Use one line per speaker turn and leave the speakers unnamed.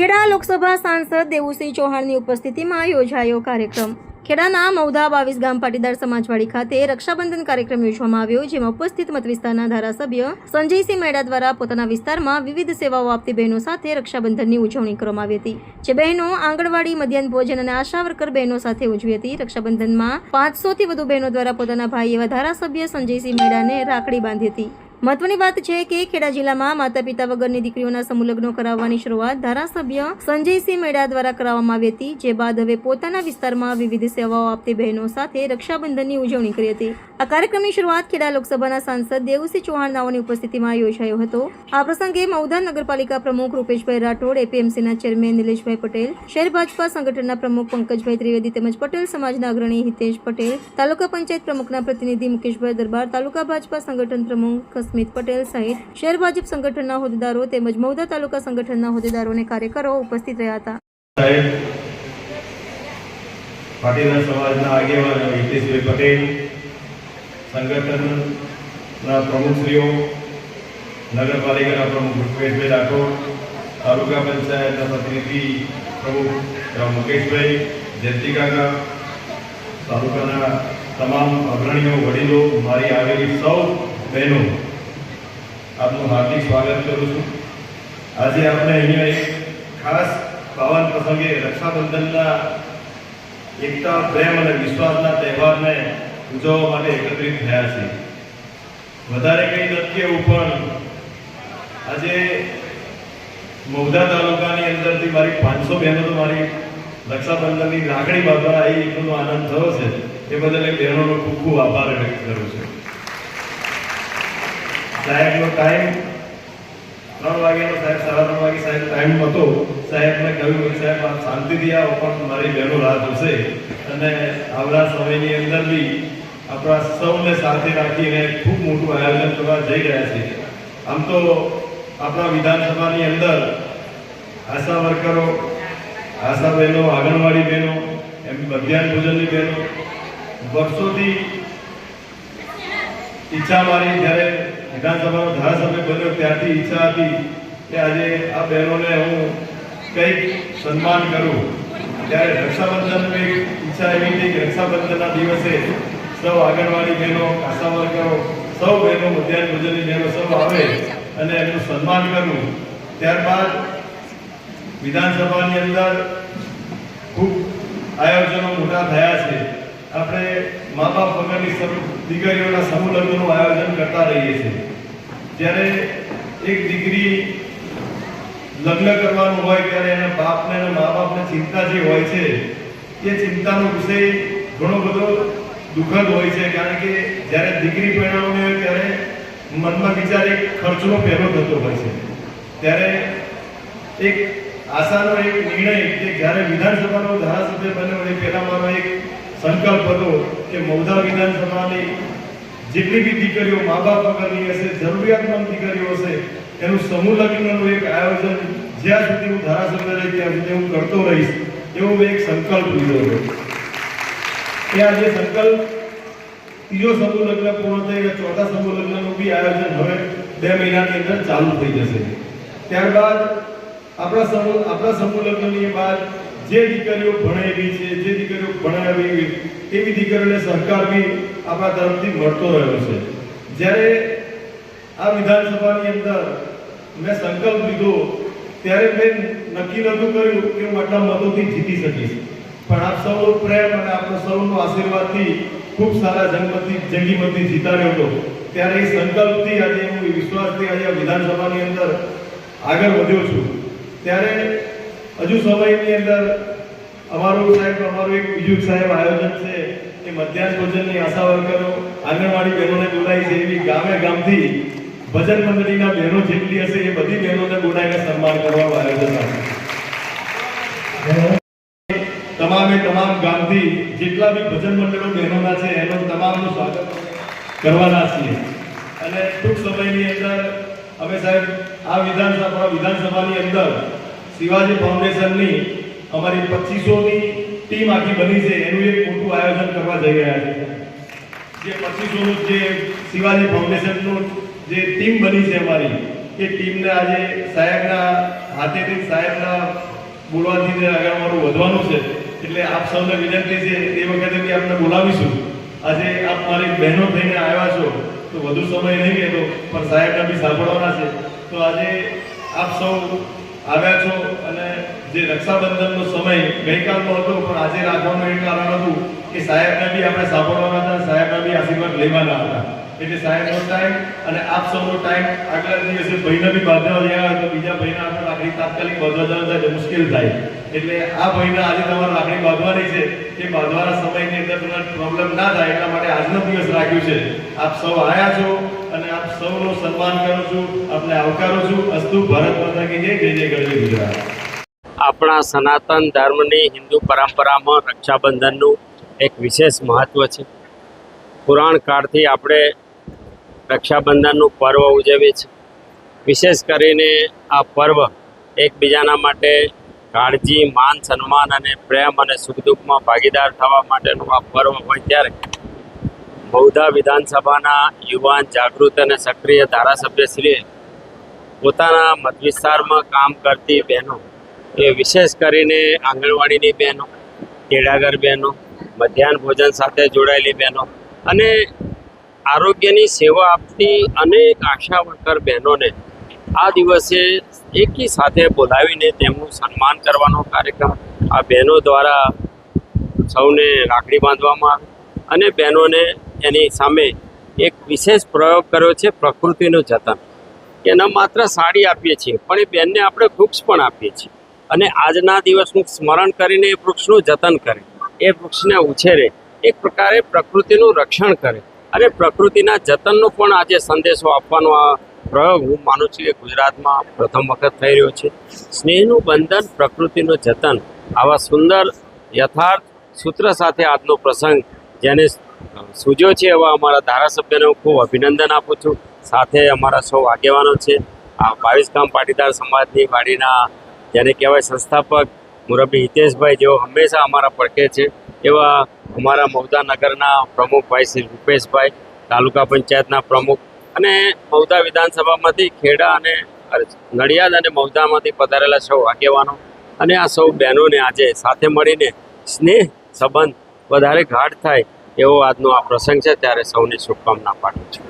ખેડા લોકસભા સાંસદ દેવુસિંહ ચૌહાણની ઉપસ્થિતિમાં યોજાયો કાર્યક્રમ. ખેડાના મૌધા બાવીસ ગામ પાટીદાર સમાજવાડી ખાતે રક્ષાબંધન કાર્યક્રમ યોજવામાં આવ્યો, જેમાં ઉપસ્થિત મત વિસ્તારના ધારાસભ્ય સંજયસિંહ મેડા દ્વારા પોતાના વિસ્તારમાં વિવિધ સેવાઓ આપતી બહેનો સાથે રક્ષાબંધનની ઉજવણી કરવામાં આવી હતી. જે બહેનો આંગણવાડી, મધ્યાહન ભોજન અને આશા વર્કર બહેનો સાથે ઉજવી હતી. રક્ષાબંધનમાં પાંચસો થી વધુ બહેનો દ્વારા પોતાના ભાઈ એવા ધારાસભ્ય સંજયસિંહ મેડાને રાખડી બાંધી હતી. મહત્વની વાત છે કે ખેડા જિલ્લામાં માતા પિતા વગરની દીકરીઓના સમૂહલગ્નો કરાવવાની શરૂઆત ધારાસભ્ય સંજયસિંહ મેડા દ્વારા કરાવવામાં આવી હતી, જે બાદ હવે પોતાના વિસ્તારમાં વિવિધ સેવાઓ આપતી બહેનો સાથે રક્ષાબંધનની ઉજવણી કરી હતી. આ કાર્યક્રમની શરૂઆત ખેડા લોકસભાના સાંસદ દેવુસિંહ ચૌહાણ નાઓની ઉપસ્થિતિમાં યોજાયો હતો. આ પ્રસંગે મૌધા નગરપાલિકા પ્રમુખ રૂપેશભાઈ રાઠોડ, એપીએમસીના ચેરમેન નિલેશભાઈ પટેલ, શહેર ભાજપા સંગઠનના પ્રમુખ પંકજભાઈ ત્રિવેદી તેમજ પટેલ સમાજના અગ્રણી હિતેશ પટેલ, તાલુકા પંચાયત પ્રમુખના પ્રતિનિધિ મુકેશભાઈ દરબાર, તાલુકા ભાજપા સંગઠન પ્રમુખ સ્મિત પટેલ સહિત શહેર ભાજપ સંગઠનના હોદ્દેદારો તેમજ મૌદા તાલુકા સંગઠનના હોદ્દેદારો અને કાર્યકરો ઉપસ્થિત રહ્યા હતા.
પાટીદાર સમાજના આગેવાન હિતેશભાઈ પટેલ, સંગઠનના પ્રમુખશ્રીઓ, નગરપાલિકાના પ્રમુખ ભૂપેશભાઈ રાઠોડ, તાલુકા પંચાયતના પ્રતિનિધિ પ્રમુખ મુકેશભાઈ, જયંતિ કાકા, તાલુકાના તમામ અગ્રણીઓ, વડીલો, મારી આવેલી સૌ બહેનો આપનું હાર્દિક સ્વાગત કરું છું. આજે આપણે અહીંયા એક ખાસ પાવન પ્રસંગે રક્ષાબંધનના એકતા, પ્રેમ અને વિશ્વાસના તહેવારને ઉજવવા માટે એકત્રિત થયા છે વધારે કંઈ નથી એવું, પણ આજે મોગધા તાલુકાની અંદરથી મારી પાંચસો બહેનો તો મારી રક્ષાબંધનની લાગણી બાબા આવી એકનો આનંદ થયો છે. એ બદલ એ બહેનોનો ખૂબ ખૂબ આભાર વ્યક્ત કરું છું. સાહેબનો ટાઈમ ત્રણ વાગ્યાનો સાહેબ, સાડા ત્રણ વાગે સાહેબ ટાઈમ હતો. સાહેબને કહ્યું કે સાહેબ, આપ શાંતિથી આવો, પણ મારી બહેનો રાહ જોશે. અને આવનાર સમયની અંદર બી આપણા સૌને સાથે રાખીને ખૂબ મોટું આયોજન કરવા જઈ રહ્યા છે આમ તો આપણા વિધાનસભાની અંદર આશા વર્કરો, આશા બહેનો, આંગણવાડી બહેનો, એમ મધ્યાહન ભોજનની બહેનો, વર્ષોથી ઈચ્છા મારી જ્યારે વિધાનસભાનો ધારાસભ્ય બન્યો ત્યારથી ઈચ્છા હતી કે આજે આ બહેનોને હું કંઈક સન્માન કરું. ત્યારે રક્ષાબંધનની ઈચ્છા એવી હતી કે રક્ષાબંધનના દિવસે સૌ આંગણવાડી બહેનો આશા વર્કરો, સૌ બહેનો મધ્યાહન ભોજનની બહેનો સૌ આવે અને એમનું સન્માન કરું. ત્યારબાદ વિધાનસભાની અંદર ખૂબ આયોજનો મોટા થયા છે. આપણે મા બાપ વગરની દીકરીઓના સમૂહ લગ્નનું આયોજન કરતા રહીએ છીએ. જ્યારે એક દીકરી લગ્ન કરવાનું હોય, ત્યારે એના બાપને અને મા બાપને ચિંતા જે હોય છે, એ ચિંતાનો વિષય ઘણો બધો દુઃખદ હોય છે. કારણ કે જ્યારે દીકરી પરિણામની હોય, ત્યારે મનમાં વિચાર એક ખર્ચનો પહેલો થતો હોય છે. ત્યારે એક આશાનો એક નિર્ણય કે જ્યારે વિધાનસભાનો ધારાસભ્ય બન્યો એ પહેલા મારો એક સંકલ્પ હતો કે મૌધા વિધાનસભાની જેટલી બી દીકરીઓ મા બાપ વગરની હશે, જરૂરિયાતમંદ દીકરીઓ હશે, એનું સમૂહ લગ્નનું એક આયોજન જ્યાં સુધી હું ધારાસભ્ય રહી ત્યાં સુધી હું કરતો રહીશ, એવો મેં એક સંકલ્પ લીધો હતો. એ આજે સંકલ્પ ત્રીજો સમૂહ લગ્ન પૂર્ણ થઈ ગયા ચોથા સમૂહ લગ્નનું બી આયોજન હવે બે મહિનાની અંદર ચાલુ થઈ જશે. ત્યારબાદ આપણા સમૂહ આપણા સમૂહ લગ્નની બાદ જે દીકરીઓ ભણેલી છે, જે દીકરીઓ ભણાવી એવી દીકરીઓને સહકાર બી આપણા તરફથી મળતો રહ્યો છે. જ્યારે આ વિધાનસભાની અંદર મેં સંકલ્પ લીધો, ત્યારે મેં નક્કી નહોતું કર્યું કે હું આટલા મતોથી જીતી શકીશ. પણ આપ સૌનો પ્રેમ અને આપણો સૌનો આશીર્વાદથી ખૂબ સારા જંગમતી જંગીમતી જીતાડ્યો હતો. ત્યારે એ સંકલ્પથી આજે હું વિશ્વાસથી આજે વિધાનસભાની અંદર આગળ વધ્યો છું. ત્યારે હજુ સમયની અંદર અમારું સાહેબ, અમારું એક બીજું સાહેબ આયોજન છે એ મધ્યાહન ભોજનની આશા વર્કરો, આંગણવાડી બહેનોને બોલાય છે. એવી ગામે ગામથી ભજન મંડળીના બહેનો જેટલી હશે એ બધી બહેનોને બોલાવીને સન્માન કરવાનું આયોજન તમામે તમામ ગામથી જેટલા બી ભજન મંડળો બહેનોના છે, એનું તમામનું સ્વાગત કરવાના છીએ. અને ટૂંક સમયની અંદર અમે સાહેબ, આ વિધાનસભા, વિધાનસભાની અંદર શિવાજી ફાઉન્ડેશનની અમારી પચીસોની ટીમ આખી બની છે, એનું એક મોટું આયોજન કરવા જઈ રહ્યા છે. જે પચીસોનું જે શિવાજી ફાઉન્ડેશનનું જે ટીમ બની છે અમારી, એ ટીમને આજે સાહેબના હાથેથી સાહેબના બોલવાથી આગળ અમારું વધવાનું છે, એટલે આપ સૌને વિનંતી છે, એ વખતે બી આપને બોલાવીશું. આજે આપ મારી બહેનો થઈને આવ્યા છો, તો વધુ સમય નહીં કહેતો પણ સાહેબના બી સાંભળવાના છે. તો આજે આપ સૌ આવ્યા છો અને જે રક્ષાબંધનનો સમય ગઈકાલનો હતો, પણ આજે રાખવાનું એ કારણ હતું કે સાહેબને બી આપણે સાંભળવાના હતા, સાહેબના બી આશીર્વાદ લેવાના હતા. એટલે સાહેબનો ટાઈમ અને આપ સૌનો ટાઈમ આગલા દિવસે ભાઈને બી બાંધવા ગયા તો બીજા ભાઈને આપણે રાખડી તાત્કાલિક બાંધવા જવાનું મુશ્કેલ થાય. એટલે આ ભાઈના આજે તમારે રાખડી બાંધવાની છે એ બાંધવાના સમયની અંદર પ્રોબ્લેમ ના થાય, એટલા માટે આજનો દિવસ રાખ્યું છે. આપ સૌ આવ્યા છો અને આપ સૌનું સન્માન કરું છું, આપને આવકારું છું. અસ્તુ ભારત માતા જય જય જય ગુજરાત.
આપણા સનાતન ધર્મની હિન્દુ પરંપરામાં રક્ષાબંધનનું એક વિશેષ મહત્ત્વ છે. પુરાણ કાળથી આપણે રક્ષાબંધનનું પર્વ ઉજવીએ છીએ. વિશેષ કરીને આ પર્વ એકબીજાના માટે કાળજી, માન, સન્માન અને પ્રેમ અને સુખ દુઃખમાં ભાગીદાર થવા માટેનું આ પર્વ હોય ત્યારે બૌદ્ધા વિધાનસભાના યુવાન, જાગૃત અને સક્રિય ધારાસભ્યશ્રીએ પોતાના મતવિસ્તારમાં કામ કરતી બહેનો, એ વિશેષ કરીને આંગણવાડીની બહેનો કેળાગર બહેનો, મધ્યાહન ભોજન સાથે જોડાયેલી બહેનો અને આરોગ્યની સેવા આપતી અનેક આશા વર્કર બહેનોને આ દિવસે એકી સાથે બોલાવીને તેમનું સન્માન કરવાનો કાર્યક્રમ આ બહેનો દ્વારા સૌને રાખડી બાંધવામાં અને બહેનોને એની સામે એક વિશેષ પ્રયોગ કર્યો છે પ્રકૃતિનું જતન. કે ન માત્ર સાડી આપીએ છીએ, પણ એ બેનને આપણે વૃક્ષ પણ આપીએ છીએ. અને આજના દિવસનું સ્મરણ કરીને એ વૃક્ષનું જતન કરે. એ વૃક્ષને ઉછેરે. એક પ્રકારે પ્રકૃતિનું રક્ષણ કરે. અને પ્રકૃતિના જતનનો પણ આજે સંદેશો આપવાનો આ પ્રયોગ હું માનું છું કે ગુજરાતમાં પ્રથમ વખત થઈ રહ્યો છે. સ્નેહનું બંધન, પ્રકૃતિનું જતન આવા સુંદર, યથાર્થ સૂત્ર સાથે આજનો પ્રસંગ જેને સૂજ્યો છે એવા અમારા ધારાસભ્યને હું ખૂબ અભિનંદન આપું છું. સાથે અમારા સૌ આગેવાનો છે. આ બાવીસ ગામ પાટીદાર સમાજની વાડીના જેને કહેવાય સંસ્થાપક મુરબ્બી હિતેશભાઈ, જેઓ હંમેશા અમારા પડખે છે. એવા અમારા મૌદા નગરના પ્રમુખભાઈ શ્રી રૂપેશભાઈ, તાલુકા પંચાયતના પ્રમુખ અને મૌદા વિધાનસભામાંથી ખેડા અને નડિયાદ અને મૌદામાંથી પધારેલા સૌ આગેવાનો અને આ સૌ બહેનોને આજે સાથે મળીને સ્નેહ સંબંધ વધારે ગાઢ થાય એવો આજનો આ પ્રસંગ છે. ત્યારે સૌની શુભકામના પાઠવું છું.